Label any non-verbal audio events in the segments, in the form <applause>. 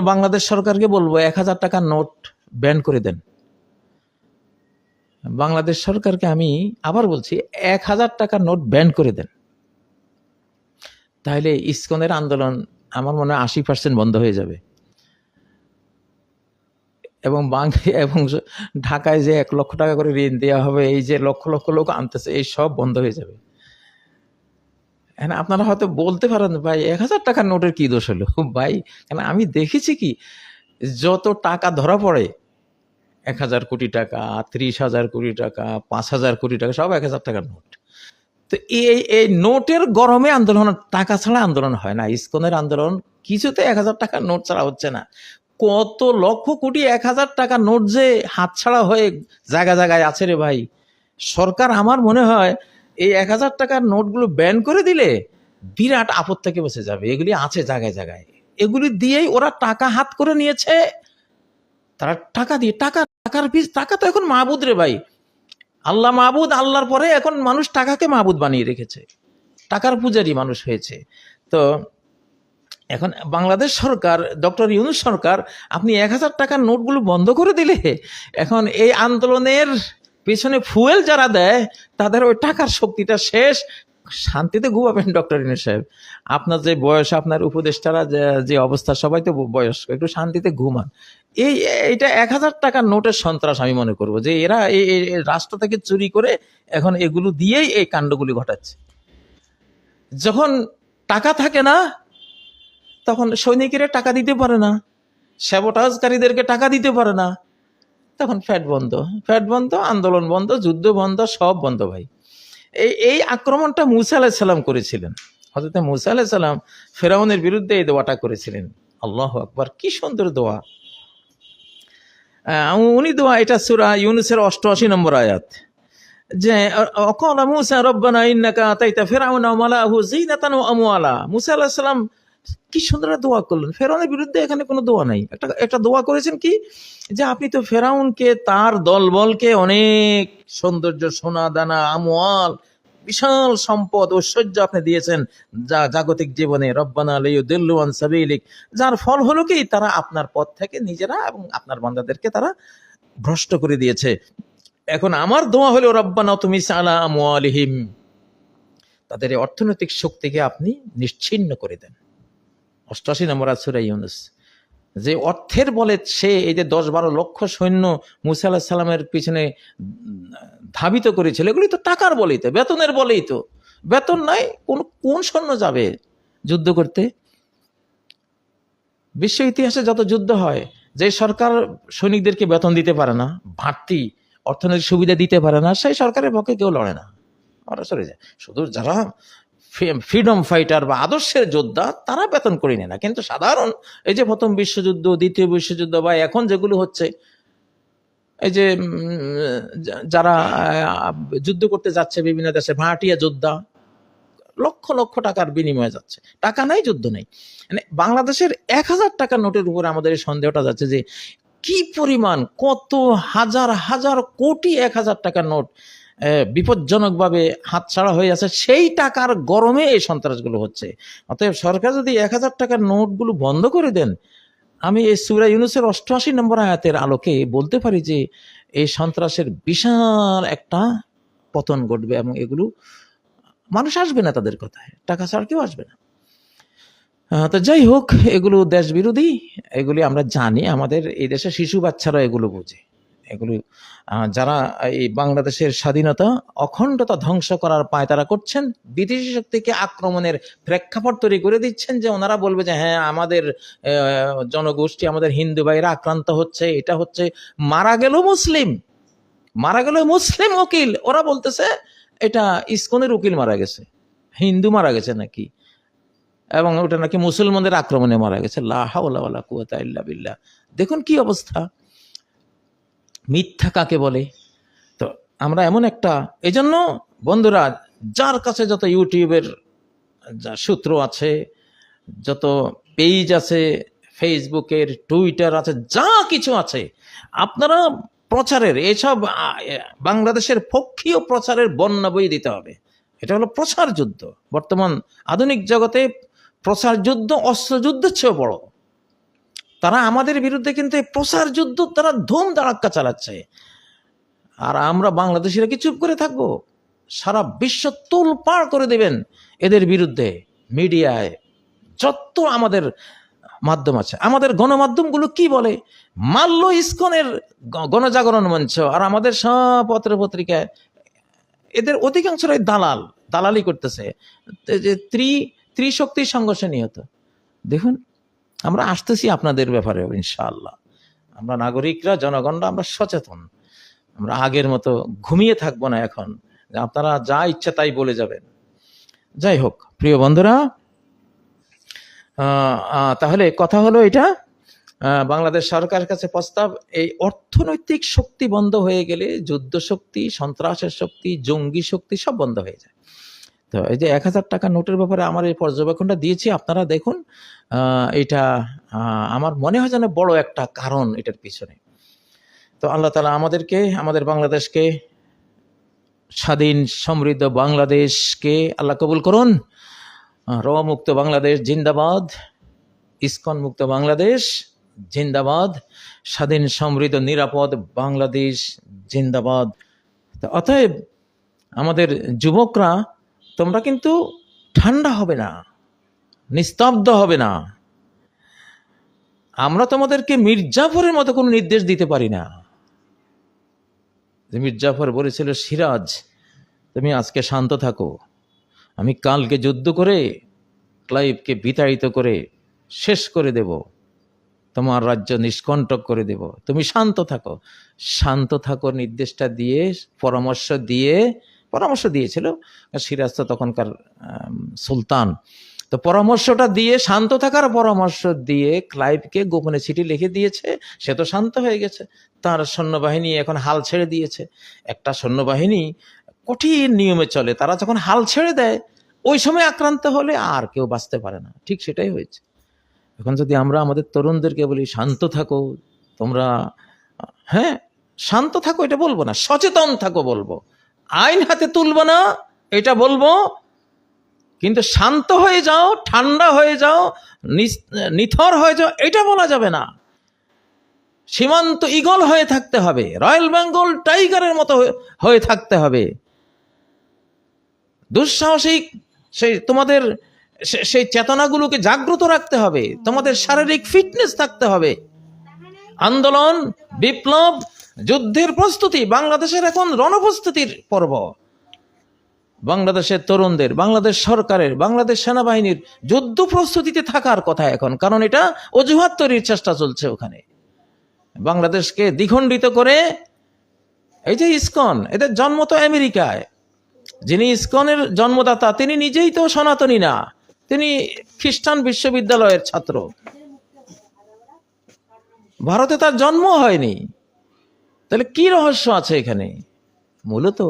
বাংলাদেশ সরকারকে বলব, এক হাজার টাকার নোট ব্যান করে দেন। বাংলাদেশ সরকারকে আমি আবার বলছি, এক হাজার টাকার নোট ব্যান করে দেন। তাহলে ইসকনের আন্দোলন আমার মনে হয় আশি পার্সেন্ট বন্ধ হয়ে যাবে। এবং এবং ঢাকায় যে এক লক্ষ টাকা করে ঋণ দেওয়া হবে, এই যে লক্ষ লক্ষ লোক আনতেছে, এই সব বন্ধ হয়ে যাবে। হ্যাঁ আপনারা হয়তো বলতে পারেন, ভাই, এক হাজার টাকার নোটের কি দোষ হলো? <laughs> ভাই, কেন আমি দেখেছি কি, যত টাকা ধরা পড়ে, এক হাজার কোটি টাকা, ত্রিশ হাজার কোটি টাকা, পাঁচ হাজার কোটি টাকা, সব এক হাজার টাকার নোট। তো এই এই নোটের গরমে আন্দোলন, টাকা ছাড়া আন্দোলন হয় না। ইস্কনের আন্দোলন কিছুতে এক হাজার টাকার নোট ছাড়া হচ্ছে না। কত লক্ষ কোটি এক হাজার টাকার নোট যে হাতছাড়া হয়ে জায়গা জায়গায় আছে রে ভাই। সরকার, আমার মনে হয় এই এক হাজার টাকার নোটগুলো ব্যান করে দিলে বিরাট আপদ থেকে বসে যাবে। এগুলি আছে জায়গায় জায়গায়। এগুলি দিয়েই ওরা টাকা হাত করে নিয়েছে। তারা টাকা দিয়ে, টাকা, টাকার পিস টাকা তো এখন মাহবুদ রে ভাই। আল্লাহ মাহবুদ আল্লাহর পরে এখন মানুষ টাকাকে মাহবুদ বানিয়ে রেখেছে। টাকার পূজারি মানুষ হয়েছে। তো এখন বাংলাদেশ সরকার, ডক্টর ইউনুস সরকার, আপনি এক হাজার টাকার নোটগুলো বন্ধ করে দিলে এখন এই আন্দোলনের পেছনে ফুয়েল যারা দেয়, তাদের ওই টাকার শক্তিটা শেষ। শান্তিতে ঘুমাবেন, ডক্টর ইউনুস সাহেব। আপনার যে বয়স, আপনার উপদেষ্টারা যে- অবস্থা, সবাই তো বয়স্ক, একটু শান্তিতে ঘুমান। এই এটা এক হাজার টাকার নোটের সন্ত্রাস আমি মনে করব যে, এরা এই রাষ্ট্র থেকে চুরি করে এখন এগুলো দিয়েই এই কাণ্ডগুলি ঘটাচ্ছে। যখন টাকা থাকে না, তখন সৈনিকেরা টাকা দিতে পারে না। স্যাবোটাজকারীদেরকে টাকা দিতে পারে না। তখন ফ্যাট বন্ধ ফ্যাট বন্ধ আন্দোলন বন্ধ যুদ্ধ বন্ধ সব বন্ধ ভাই এই এই আক্রমণটা মুসা আলাহিসাল্লাম করেছিলেন হজরত মুসা আলাহিসাল্লাম ফেরাউনের বিরুদ্ধে এই দোয়াটা করেছিলেন আল্লাহ আকবার কি সুন্দর দোয়া উনি দোয়া এটা সুরা ইউনুসের অষ্টআশি নম্বর আয়াত যে অকল মুসা রব্বানা ইন্নাকা আতাইতা ফেরাউনা মালাহু যিনাতান ওয়া আমওয়ালা মুসা আলাইহিস সালাম কি সুন্দর দোয়া করলেন। ফেরাউনের বিরুদ্ধে এখানে কোনো দোয়া নাই। একটা একটা দোয়া করেছেন কি? যে আপনি তো ফেরাউনকে, তার দলবলকে অনেক সৌন্দর্য, সোনা, দানা, আমওয়াল, বিশাল সম্পদ, ঐশ্বর্য আপনি দিয়েছেন যা জাগতিক জীবনে রব্বানা আলাইয়ু দিল্লুয়ান সাবিলিক। যার ফল হলো কি? তারা আপনার পথ থেকে নিজেরা এবং আপনার বান্দাদেরকে তারা ভ্রষ্ট করে দিয়েছে। এখন আমার দোয়া হলো, রব্বানা তুমি সালা আমওয়ালিহিম। তাদের অর্থনৈতিক শক্তিকে আপনি নিশ্চিন্ন করে দেন। অষ্টাশি নম্বর আসুরা ইউনুস। যে অর্থের বলে সে এই যে দশ বারো লক্ষ সৈন্য মুসা আল্লাহ সাল্লামের পিছনে ধাবিত করেছিল, এগুলি তো টাকার বলেই তো, বেতনের বলেই তো। বেতন নাই কোন কোন সৈন্য যাবে যুদ্ধ করতে? বিশ্ব ইতিহাসে যত যুদ্ধ হয়, যে সরকার সৈনিকদেরকে বেতন দিতে পারে না, বাড়তি অর্থনৈতিক সুবিধা দিতে পারে না, সেই সরকারের পক্ষে কেউ লড়ে না। ওরা সরে যায়। শুধু যারা ফ্রিডম ফাইটার বা আদর্শের যোদ্ধা, তারা বেতন করে নেয় না। কিন্তু সাধারণ এই যে প্রথম বিশ্বযুদ্ধ, দ্বিতীয় বিশ্বযুদ্ধ বা এখন যেগুলো হচ্ছে, এই যে যারা যুদ্ধ করতে যাচ্ছে বিভিন্ন দেশে, ভাটিয়া যোদ্ধা, লক্ষ লক্ষ টাকার বিনিময়ে যাচ্ছে। টাকা নাই, যুদ্ধ নেই। মানে বাংলাদেশের এক হাজার টাকার নোটের উপরে আমাদের এই সন্দেহটা যাচ্ছে যে, কি পরিমাণ, কত হাজার হাজার কোটি এক হাজার টাকার নোট বিপজ্জনকভাবে হাতছাড়া হয়ে আছে, সেই টাকার গরমে এই সন্ত্রাসগুলো হচ্ছে। অতএব সরকার যদি এক হাজার টাকার নোটগুলো বন্ধ করে দেন, আমি এই সুরা ইউনুসের অষ্টআশি নম্বর আয়াতের আলোকে বলতে পারি যে, এই সন্ত্রাসের বিশাল একটা পতন ঘটবে এবং এগুলো মানুষ আসবে না তাদের কথায়, টাকা ছাড়া কেউ আসবে না। তো যাই হোক, এগুলো দেশ বিরোধী এগুলি আমরা জানি, আমাদের এই দেশে শিশু বাচ্চারা এগুলো বোঝে। এগুলো যারা এই বাংলাদেশের স্বাধীনতা অখণ্ডতা ধ্বংস করার পায় তারা করছেন। বিদেশি শক্তিকে আক্রমণের প্রেক্ষাপট তৈরি করে দিচ্ছেন যে ওনারা বলবে যে হ্যাঁ আমাদের জনগোষ্ঠী, আমাদের হিন্দু ভাইরা আক্রান্ত হচ্ছে, এটা হচ্ছে, মারা গেল মুসলিম, মারা গেল মুসলিম উকিল। ওরা বলতেছে, এটা ইসকনের উকিল মারা গেছে, হিন্দু মারা গেছে নাকি? এবং ওটা নাকি মুসলমানদের আক্রমণে মারা গেছে। লাহাউলা কুয়াতা বিল্লাহ। দেখুন কি অবস্থা। মিথ্যা কাকে বলে? তো আমরা এমন একটা, এজন্য বন্ধুরা, যার কাছে যত ইউটিউবের যা সূত্র আছে, যত পেজ আছে, ফেসবুকের, টুইটার আছে, যা কিছু আছে, আপনারা প্রচারের, এসব বাংলাদেশের পক্ষীয় প্রচারের বন্যা বই দিতে হবে। এটা হলো প্রচার যুদ্ধ। বর্তমান আধুনিক জগতে প্রচার যুদ্ধ, অস্ত্র যুদ্ধের চেয়েও বড়। তারা আমাদের বিরুদ্ধে কিন্তু এই প্রসার যুদ্ধ, তারা ধুম দাঁড়াক্কা চালাচ্ছে। আর আমরা বাংলাদেশিরা কি চুপ করে থাকব? সারা বিশ্ব তুল পার করে দেবেন এদের বিরুদ্ধে মিডিয়ায়। যত আমাদের মাধ্যম আছে, আমাদের গণমাধ্যমগুলো কি বলে? মাল্য ইস্কনের গণজাগরণ মঞ্চ আর আমাদের সব পত্র পত্রিকায় এদের অধিকাংশরাই দালাল, দালালি করতেছে। ত্রি, ত্রিশক্তি সংঘর্ষে নিহত। দেখুন আমরা আসতেছি আপনাদের ব্যাপারে ইনশাআল্লাহ। আমরা নাগরিকরা, জনগণরা, আমরা সচেতন। আমরা আগের মতো ঘুমিয়ে থাকব না এখন। আপনারা যা ইচ্ছা তাই বলে যাবেন। যাই হোক, প্রিয় বন্ধুরা তাহলে কথা হলো এটা বাংলাদেশ সরকারের কাছে প্রস্তাব, এই অর্থনৈতিক শক্তি বন্ধ হয়ে গেলে যুদ্ধ শক্তি, সন্ত্রাসের শক্তি, জঙ্গি শক্তি সব বন্ধ হয়ে যায়। তো এই যে এক হাজার টাকা নোটের ব্যাপারে আমার এই পর্যবেক্ষণটা দিয়েছি, আপনারা দেখুন এটা আমার মনে হয় যেন বড় একটা কারণ এটার পিছনে। তো আল্লাহ তালা আমাদেরকে, আমাদের বাংলাদেশকে, স্বাধীন সমৃদ্ধ বাংলাদেশকে আল্লাহ কবুল করুন। মুক্ত বাংলাদেশ জিন্দাবাদ, ইস্কন মুক্ত বাংলাদেশ জিন্দাবাদ, স্বাধীন সমৃদ্ধ নিরাপদ বাংলাদেশ জিন্দাবাদ। অতএব আমাদের যুবকরা তোমরা কিন্তু ঠান্ডা হবে না, নিস্তব্ধ হবে না। আমরা তোমাদেরকে মির্জাফরের মতো কোনো নির্দেশ দিতে পারি না। মির্জাফর বলেছিল, সিরাজ, তুমি আজকে শান্ত থাকো। আমি কালকে যুদ্ধ করে ক্লাইভকে বিতাড়িত করে শেষ করে দেব। তোমার রাজ্য নিষ্কণ্টক করে দেব। তুমি শান্ত থাকো। শান্ত থাকো নির্দেশটা দিয়ে, পরামর্শ দিয়ে পরামর্শ দিয়েছিল। সিরাজ তো তখনকার সুলতান। তো পরামর্শটা দিয়ে, শান্ত থাকার পরামর্শ দিয়ে ক্লাইভকে গোপনে চিঠি লিখে দিয়েছে। সে তো শান্ত হয়ে গেছে। তার সৈন্যবাহিনী এখন হাল ছেড়ে দিয়েছে। একটা সৈন্যবাহিনী কঠিন নিয়মে চলে। তারা যখন হাল ছেড়ে দেয়, ওই সময় আক্রান্ত হলে আর কেউ বাঁচতে পারে না। ঠিক সেটাই হয়েছে। এখন যদি আমরা আমাদের তরুণদেরকে বলি, শান্ত থাকো, তোমরা হ্যাঁ শান্ত থাকো, এটা বলব না, সচেতন থাকো বলব। আইন হাতে তুলবো না, এটা বলব, কিন্তু শান্ত হয়ে যাও, ঠান্ডা হয়ে যাও নিথর হয়ে যাও, এটা বলা যাবে না। সীমান্ত ইগল হয়ে থাকতে হবে, রয়্যাল বেঙ্গল টাইগারের মতো হয়ে- থাকতে হবে। দুঃসাহসিক, সেই তোমাদের সেই চেতনাগুলোকে জাগ্রত রাখতে হবে, তোমাদের শারীরিক ফিটনেস থাকতে হবে। আন্দোলন, বিপ্লব যুদ্ধের প্রস্তুতি, বাংলাদেশের এখন রণপ্রস্তুতির পর্ব। বাংলাদেশের তরুণদের, বাংলাদেশ সরকারের, বাংলাদেশ সেনাবাহিনীর যুদ্ধ প্রস্তুতিতে থাকার কথা এখন, কারণ এটা অজুহাত তৈরির চেষ্টা চলছে ওখানে। বাংলাদেশকে দ্বিখণ্ডিত করে, এই যে ইসকন, এদের জন্ম তো আমেরিকায়। যিনি ইসকনের জন্মদাতা, তিনি নিজেই তো সনাতনী না, তিনি খ্রিস্টান বিশ্ববিদ্যালয়ের ছাত্র। ভারতে তার জন্ম হয়নি। তাহলে কি রহস্য আছে এখানে? মূলত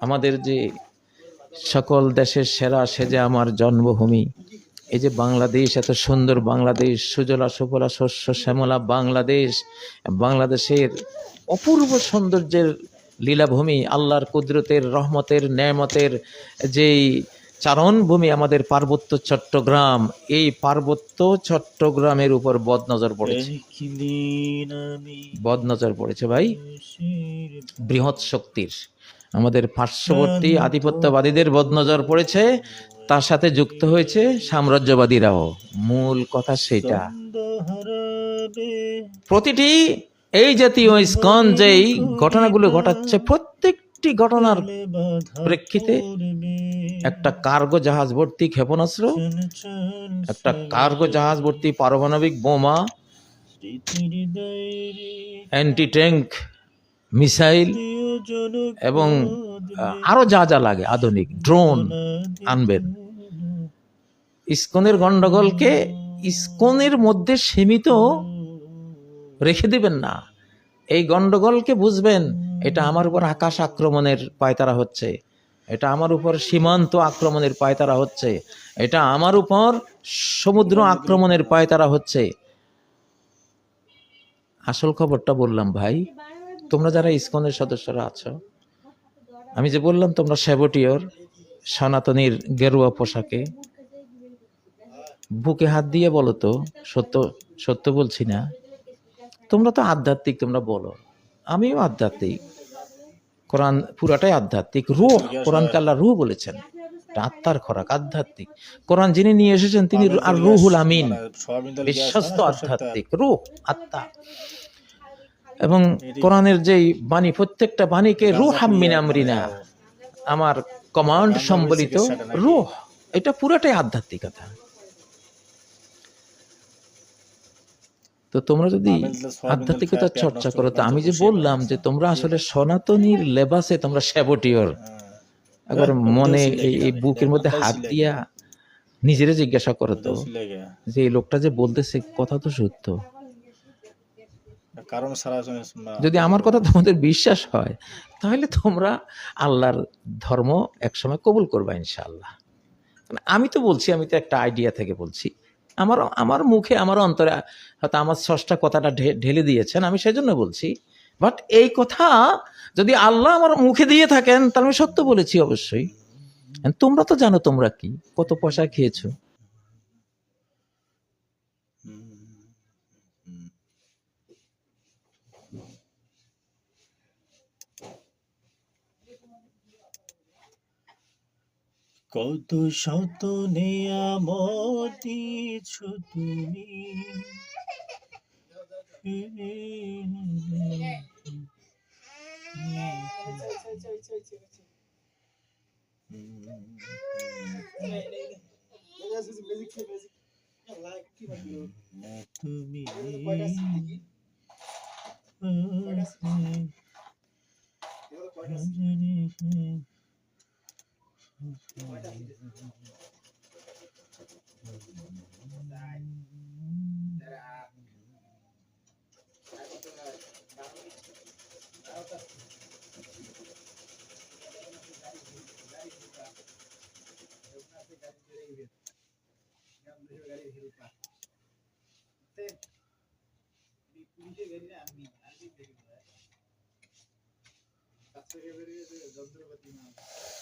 আমাদের যে সকল দেশের সেরা সে যে আমার জন্মভূমি, এই যে বাংলাদেশ, এত সুন্দর বাংলাদেশ, সুজলা, সুফলা, শস্য, শ্যামলা, বাংলাদেশ, বাংলাদেশের অপূর্ব সৌন্দর্যের লীলাভূমি, আল্লাহর কুদরতের, রহমতের ন্যামতের যেই চারণভূমি আমাদের পার্বত্য চট্টগ্রাম। এই পার্বত্য চট্টগ্রামের উপর বদনজর পড়েছে। বদনজর পড়েছে ভাই। বৃহৎ শক্তির। আমাদের পার্শ্ববর্তী আধিপত্যবাদীদের বদনজর পড়েছে। তার সাথে যুক্ত হয়েছে সাম্রাজ্যবাদীরাও। মূল কথা সেটা। প্রতিটি এই জাতীয় ইস্কন যেই ঘটনাগুলো ঘটাচ্ছে প্রত্যেকটি ঘটনার প্রেক্ষিতে একটা কার্গো জাহাজ ভর্তি ক্ষেপণাস্ত্র একটা কার্গো জাহাজ ভর্তি পারমাণবিক বোমা অ্যান্টি ট্যাঙ্ক মিসাইল এবং আহ, আরও যা যা লাগে আধুনিক ড্রোন আনবেন। ইস্কনের গন্ডগোলকে ইস্কনের মধ্যে সীমিত রেখে দিবেন না। এই গন্ডগোলকে বুঝবেন এটা আমার উপর আকাশ আক্রমণের পায়তারা হচ্ছে। এটা আমার উপর সীমান্ত আক্রমণের পায়তারা হচ্ছে। এটা আমার উপর সমুদ্র আক্রমণের পায়তারা হচ্ছে। আসল খবরটা বললাম, ভাই, তোমরা যারা ইসকনের সদস্যরা আছো, আমি যে বললাম, তোমরা সেবটিয়র, সনাতনীর গেরুয়া পোশাকে বুকে হাত দিয়ে বলো তো, সত্য সত্য বলছি না? তোমরা তো আধ্যাত্মিক, তোমরা বলো। আমিও আধ্যাত্মিক। কোরআন পুরাটাই আধ্যাত্মিক রুহ কোরআনকে আল্লাহ রুহ বলেছেন। আত্মার খোরাক আধ্যাত্মিক। কোরআন যিনি নিয়ে এসেছেন তিনি আর রুহুল আমিন। মানে গ্যাস বিশ্বস্ত আধ্যাত্মিক রুহ আত্মা। এবং কোরআনের যেই বাণী প্রত্যেকটা বাণীকে রুহ হাম্মিন আমরিনা। আমার কমান্ড সম্বলিত রুহ। এটা পুরোটাই আধ্যাত্মিকতা। তো তোমরা যদি আধ্যাত্মিকতা চর্চা করো তো আমি যে বললাম যে তোমরা আসলে সনাতনীর লেবাসে তোমরা স্যাবটিওর হ্যাঁ। একবার মনে এই বুকের মধ্যে হাত দিয়া নিজেরে জিজ্ঞাসা করো তো। যে এই লোকটা যে বলতেছে কথা তো সত্য। কারণ সারা যদি আমার কথা তোমাদের বিশ্বাস হয় তাহলে তোমরা আল্লাহর ধর্ম একসময় কবুল করবা ইনশাআল্লাহ। মানে আমি তো বলছি আমি তো একটা আইডিয়া থেকে বলছি। আমার আমার মুখে, আমার অন্তরে, হয়তো আমার ষষ্ঠা কথাটা ঢেলে দিয়েছেন, আমি সেজন্য বলছি। বাট এই কথা যদি আল্লাহ আমার মুখে দিয়ে থাকেন, তাহলে আমি সত্য বলেছি অবশ্যই। তোমরা তো জানো তোমরা কি? কত পয়সা খেয়েছো। কত শত নিয়ামতিছ তুমি তুমি जंत्रपती नाव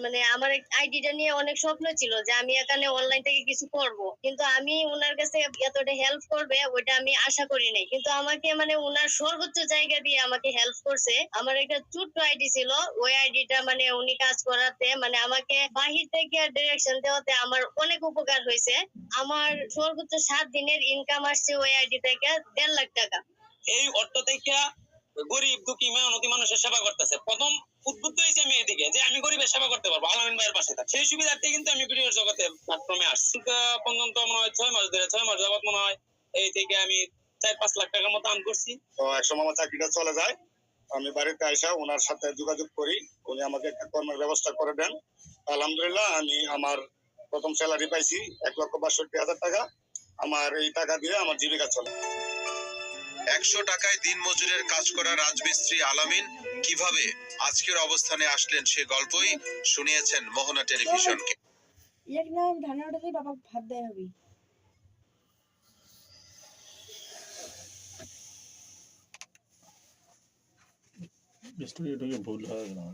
মানে আমার আইডিটা নিয়ে অনেক স্বপ্ন ছিল যে আমি এখানে অনলাইন থেকে কিছু করব। কিন্তু আমি ওনার কাছে এতটা হেল্প করবে, ওইটা আমি আশা করি নাই। কিন্তু আমাকে মানে ওনার সর্বোচ্চ জায়গা দিয়ে আমাকে হেল্প করছে। আমার একটা ছোট্ট আইডি ছিল, ওই আইডিটা মানে উনি কাজ করাতে মানে আমাকে বাহির থেকে ডিরেকশন দেওয়াতে আমার অনেক উপকার হয়েছে। আমার সর্বোচ্চ সাত দিনের ইনকাম আসছে ওই আইডি থেকে দেড় লাখ টাকা। এই অর্থ থেকে গরিব, দুঃখী, মেহনতি মানুষের সেবা করতেছে। প্রথম উদ্বুদ্ধ হয়েছে আমি এদিকে, যে আমি গরিবের সেবা করতে পারব। আলামিন ভাইয়ের পাশে থাকি। সেই সুবিধার্থে কিন্তু আমি ভিডিওর জগতে প্ল্যাটফর্মে আসছি। পর্যন্ত মনে হয় ছয় মাস ধরে, ছয় মাস যাবত মনে হয় এই থেকে আমি চার পাঁচ লাখ টাকার মতো আর্ন করছি। তো একসময় আমার চাকরিটা চলে যায়। আমি বাড়িতে আইসা ওনার সাথে যোগাযোগ করি। উনি আমাকে একটা কর্মের ব্যবস্থা করে দেন। আলহামদুলিল্লাহ, আমি আমার প্রথম স্যালারি পাইছি এক লক্ষ বাষট্টি হাজার টাকা। আমার এই টাকা দিয়ে আমার জীবিকা চলে। একশো টাকায় দিন মজুরের কাজ করা রাজমিস্ত্রি আলামিন কীভাবে আজকের অবস্থানে আসলেন সে গল্পই শুনিয়েছেন মোহনা টেলিভিশনকে। এক নাম ওটাতেই বাবা ভাত দেয় হবে ভুল হয়ে না।